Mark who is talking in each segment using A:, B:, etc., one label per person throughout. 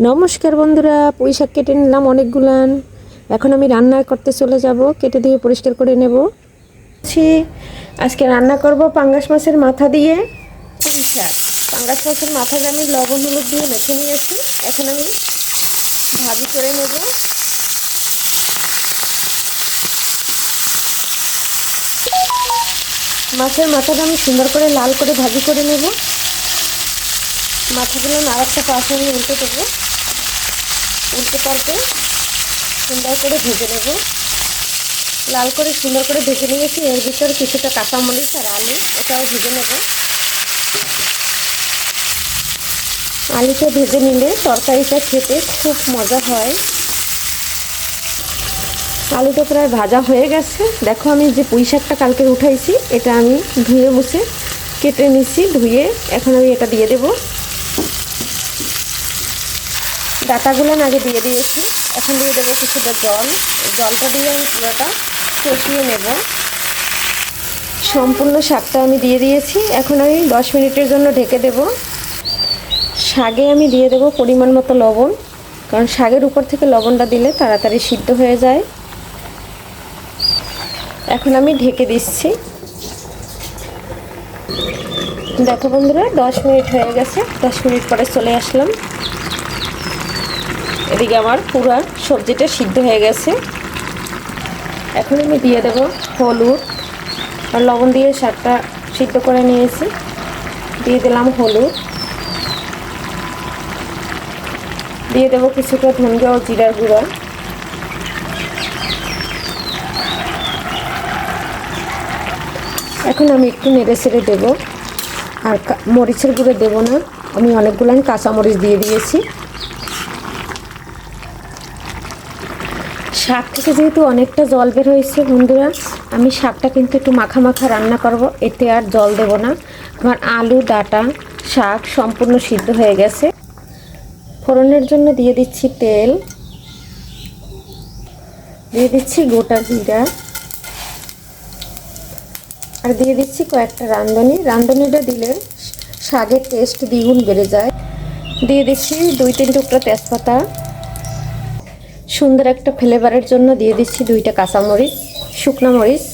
A: নমস্কার বন্ধুরা পুঁই কেটে নিলাম অনেকগুলান। এখন আমি রান্না করতে চলে যাব, কেটে দিয়ে পরিষ্কার করে নেব। আজকে রান্না করব পাঙ্গাস মাছের মাথা দিয়ে পুঁই পাঙ্গাস মাছের মাথাটা আমি লবণ, হলুদ দিয়ে মেখে নিয়েছি। এখন আমি ভাজি করে নেব। মাছের মাথাটা আমি সুন্দর করে লাল করে ভাজি করে নেব। মাথাগুলো নাড়াটা পাশে আমি উল্টে দেবো। উল্টে পাল্টে সুন্দর করে ভেজে নেব। লাল করে সুন্দর করে ভেজে নিয়েছি। এর ভিতর কিছুটা কাঁচামরিচ আর আলু, এটাও ভেজে নেব। আলুটা ভেজে নিলে তরকারিটা খেতে খুব মজা হয়। আলুটা প্রায় ভাজা হয়ে গেছে। দেখো আমি যে পুঁই শাকটা কালকে উঠাইছি, এটা আমি ধুয়ে মুছে কেটে নিচ্ছি ধুয়ে এখন আমি এটা দিয়ে দেবো। ডাটাগুলো আগে দিয়ে দিয়েছি। এখন দিয়ে দেবো কিছুটা জল। জলটা দিয়ে আমি পুরোটা কষিয়ে নেব। সম্পূর্ণ শাকটা আমি দিয়ে দিয়েছি। এখন আমি দশ মিনিটের জন্য ঢেকে দেব। শাগে আমি দিয়ে দেব পরিমাণ মতো লবণ, কারণ শাগের উপর থেকে লবণটা দিলে তাড়াতাড়ি সিদ্ধ হয়ে যায়। এখন আমি ঢেকে দিচ্ছি। দেখো বন্ধুরা, দশ মিনিট হয়ে গেছে। দশ মিনিট পরে চলে আসলাম। এদিকে আমার পুরো সবজিটা সিদ্ধ হয়ে গেছে। এখন আমি দিয়ে দেব হলুদ। আর লবণ দিয়ে শাকটা সিদ্ধ করে নিয়েছি। দিয়ে দিলাম হলুদ। দিয়ে দেবো কিছুটা ধনিয়া ও জিরার গুঁড়ো। এখন আমি একটু নেড়ে ছেড়ে দেবো। আর মরিচের গুঁড়ো দেবো না। আমি অনেকগুলো কাঁচা মরিচ দিয়ে দিয়েছি। শাক থেকে যেহেতু অনেকটা জল বের হয়েছে, বন্ধুরা, আমি শাকটা কিন্তু একটু মাখা মাখা রান্না করব। এতে আর জল দেব না। আমার আলু, ডাটা, শাক সম্পূর্ণ সিদ্ধ হয়ে গেছে। ফোড়নের জন্য দিয়ে দিচ্ছি তেল। দিয়ে দিচ্ছি গোটা জিরা। আর দিয়ে দিচ্ছি কয়েকটা রাঁধুনি। রাঁধুনিটা দিলে শাকের টেস্ট দ্বিগুণ বেড়ে যায়। দিয়ে দিচ্ছি দুই তিন টুকরা তেজপাতা। সুন্দর একটা ফ্লেভারের জন্য দিয়ে দিচ্ছি দুইটা কাঁচামরিচ শুকনো মরিচ।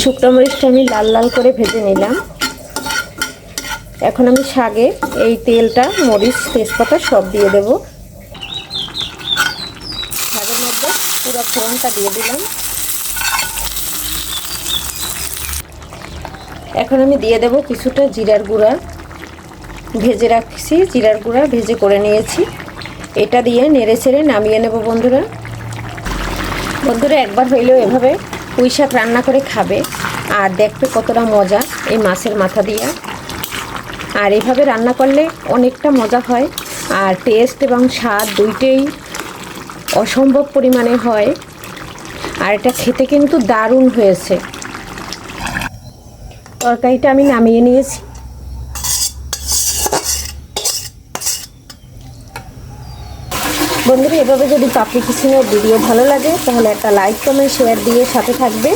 A: শুকনো মরিচটা আমি লাল লাল করে ভেজে নিলাম। এখন আমি শাগে এই তেলটা, মরিচ, তেজপাতা সব দিয়ে দেব। শাগের মধ্যে পুরো ফোড়নটা দিয়ে দিলাম। এখন আমি দিয়ে দেব কিছুটা জিরার গুঁড়া। ভেজে রাখছি, জিরার গুঁড়া ভেজে করে নিয়েছি। এটা দিয়ে নেড়ে ছেড়ে নামিয়ে নেব বন্ধুরা। বন্ধুরা, একবার হইলেও এভাবে পুঁই শাক রান্না করে খাবে আর দেখবে কতটা মজা এই মাছের মাথা দিয়ে। আর এভাবে রান্না করলে অনেকটা মজা হয় আর টেস্ট এবং স্বাদ দুইটাই অসম্ভব পরিমাণে হয়। আর এটা খেতে কিন্তু দারুণ হয়েছে। তরকারিটা আমি নামিয়ে নিয়েছি। বন্ধুরা, এভাবে যদি পাপড়ি কিচেনের ভিডিও ভালো লাগে, তাহলে একটা লাইক কমেন্ট শেয়ার দিয়ে সাথে থাকবে।